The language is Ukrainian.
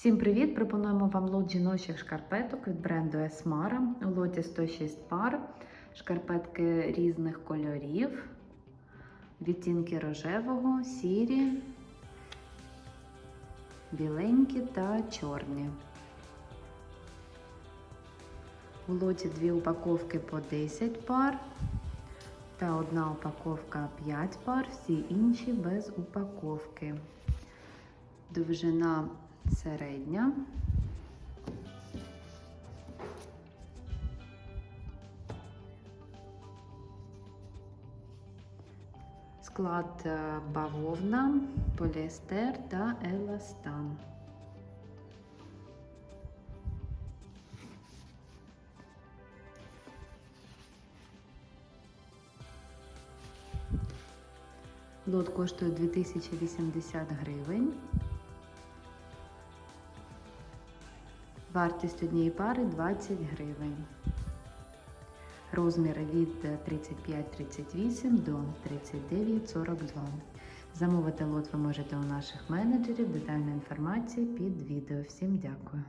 Всім привіт! Пропонуємо вам лот жіночих шкарпеток від бренду Esmara. У лоті 106 пар, шкарпетки різних кольорів, відтінки рожевого, сірі, біленькі та чорні. У лоті дві упаковки по 10 пар та одна упаковка 5 пар, всі інші без упаковки. Довжина середня. Склад е, бавовна, поліестер та еластан. Лот коштує 2080 гривень. Вартість однієї пари 20 гривень. Розміри від 35-38 до 39-42. Замовити лот ви можете у наших менеджерів. Детальна інформація під відео. Всім дякую.